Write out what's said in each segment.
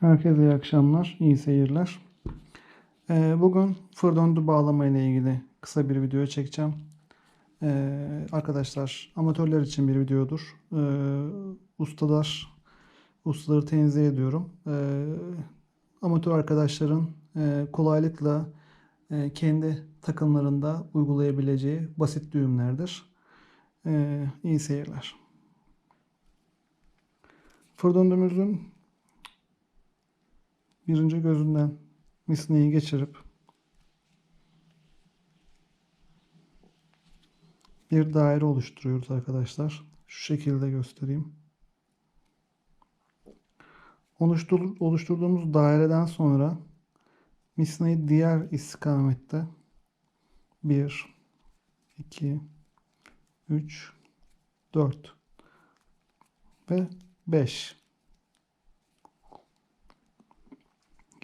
Herkese iyi akşamlar, iyi seyirler. Ee, bugün fır döndü bağlama ile ilgili kısa bir video çekeceğim. Ee, arkadaşlar, amatörler için bir videodur. Ee, ustalar, ustaları tenzih ediyorum. Amatör arkadaşların e, kolaylıkla e, kendi takımlarında uygulayabileceği basit düğümlerdir. İyi seyirler. Fır döndüğümüzün birinci gözünden misneyi geçirip bir daire oluşturuyoruz arkadaşlar. Şu şekilde göstereyim. Oluştur, oluşturduğumuz daireden sonra misneyi diğer istikamette 1 2 3 4 ve 5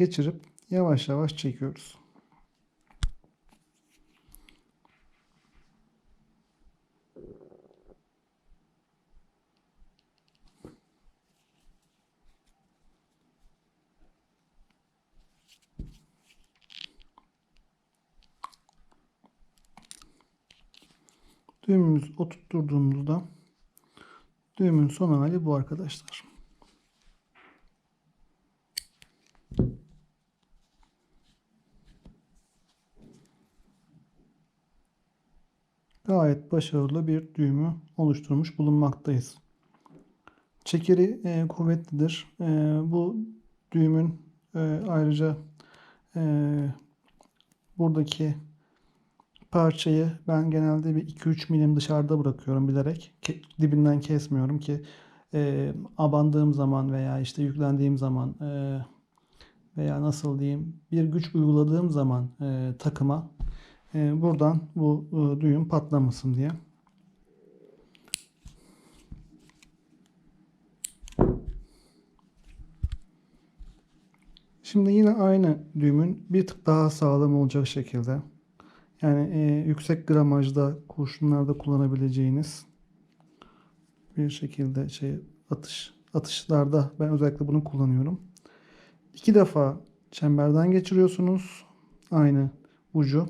geçirip yavaş yavaş çekiyoruz. Düğümümüzü oturtturduğumuzda düğümün son hali bu arkadaşlar. Gayet başarılı bir düğümü oluşturmuş bulunmaktayız. Çekeri e, kuvvetlidir. E, bu düğümün e, ayrıca e, buradaki parçayı ben genelde bir 2-3 milim dışarıda bırakıyorum bilerek. Ke, dibinden kesmiyorum ki e, abandığım zaman veya işte yüklendiğim zaman e, veya nasıl diyeyim bir güç uyguladığım zaman e, takıma buradan bu e, düğüm patlamasın diye. Şimdi yine aynı düğümün bir tık daha sağlam olacak şekilde yani e, yüksek gramajda kurşunlarda kullanabileceğiniz bir şekilde şey atış atışlarda ben özellikle bunu kullanıyorum. İki defa çemberden geçiriyorsunuz aynı ucu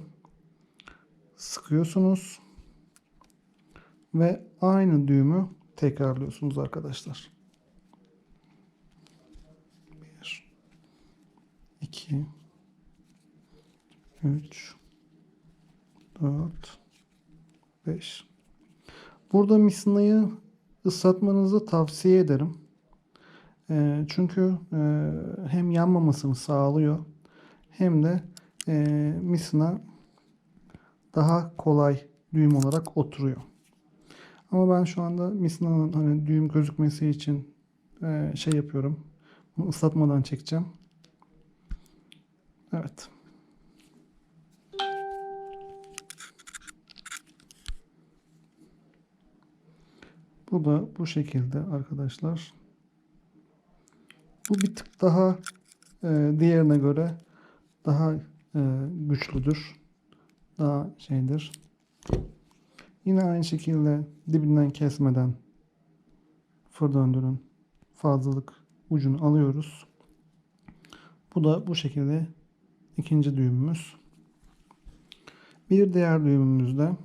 sıkıyorsunuz ve aynı düğümü tekrarlıyorsunuz arkadaşlar. 1 2 3 4 5 Burada misnayı ıslatmanızı tavsiye ederim. E, çünkü e, hem yanmamasını sağlıyor hem de e, misna daha kolay düğüm olarak oturuyor. Ama ben şu anda misnanın hani düğüm gözükmesi için e, şey yapıyorum. Bunu ıslatmadan çekeceğim. Evet. Bu da bu şekilde arkadaşlar. Bu bir tık daha e, diğerine göre daha e, güçlüdür daha şeydir. Yine aynı şekilde dibinden kesmeden fır döndürün fazlalık ucunu alıyoruz. Bu da bu şekilde ikinci düğümümüz. Bir diğer düğümümüzde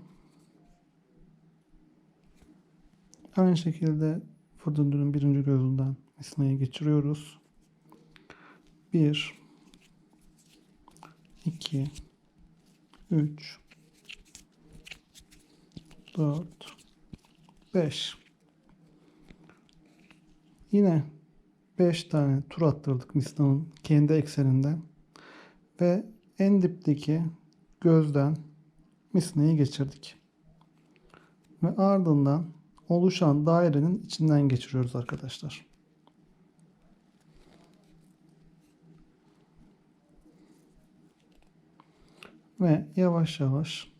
aynı şekilde fır döndürün birinci gözünden misnayı geçiriyoruz. 1 2 3 4 5 Yine 5 tane tur attırdık mislanın kendi ekseninde ve en dipteki gözden misneyi geçirdik. Ve ardından oluşan dairenin içinden geçiriyoruz arkadaşlar. Ve yavaş yavaş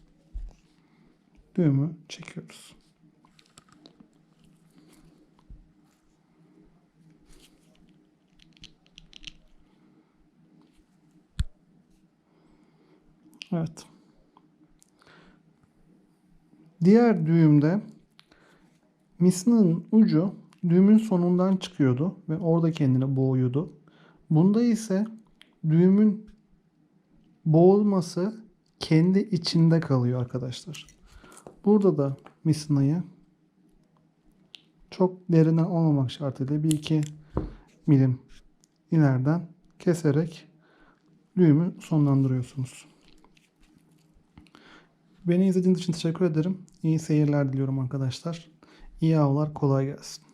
düğümü çekiyoruz. Evet. Diğer düğümde misinin ucu düğümün sonundan çıkıyordu ve orada kendini boğuyordu. Bunda ise düğümün boğulması kendi içinde kalıyor arkadaşlar. Burada da misinayı çok derinden olmamak şartıyla bir iki milim ileriden keserek düğümü sonlandırıyorsunuz. Beni izlediğiniz için teşekkür ederim. İyi seyirler diliyorum arkadaşlar. İyi avlar kolay gelsin.